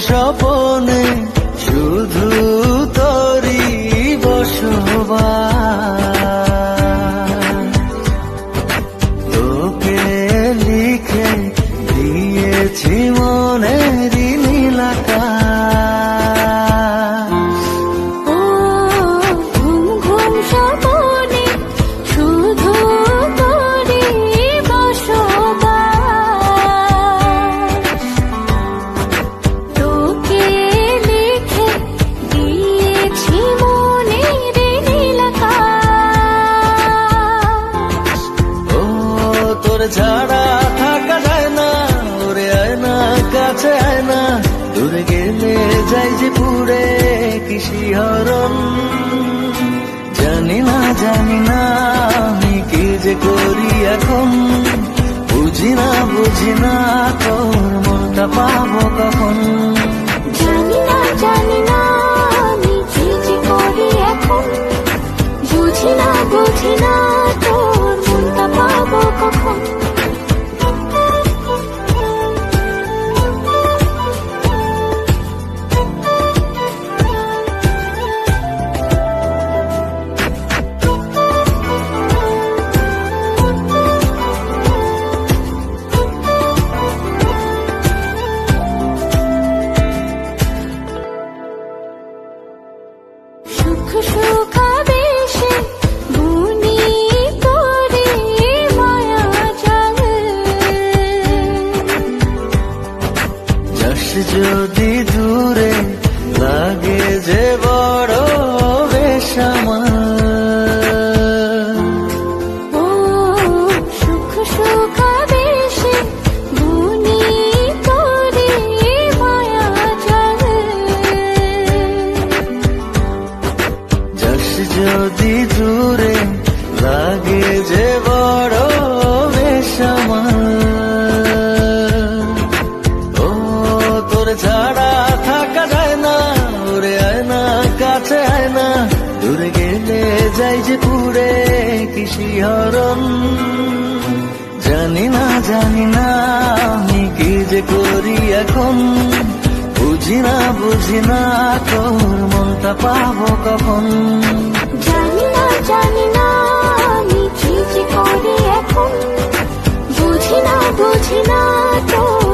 স্বপনে শুধু তরি বসবা তোকে লিখে দিয়েছি মনের ছাড়া থাকা যায় না, ওরে আয় না, কাছে আয় না। দূরে গেলে যাই যে পুরে কৃষি হরণ। জানি না জানি না আমি কি যে করি এখন। বুঝি না বুঝি না তোর মনটা পাবো কখন। জানি না জানি না বুঝি না বুঝি না যদি দূরে লাগে যে বড় বেশ সুখ সুখাবেশে বুনি করে মায়া জাল যাস যদি দূরে লাগে যে চায় না। দূরে গেলে যাই যে পুরে কৃষি হরণ। জানি না জানি না, আমি কি যে করি এখন। বুঝি না বুঝি না, তোর মনটা পাব কখন। জানি না জানি না, আমি কি যে করি এখন। বুঝি না বুঝি না, তোর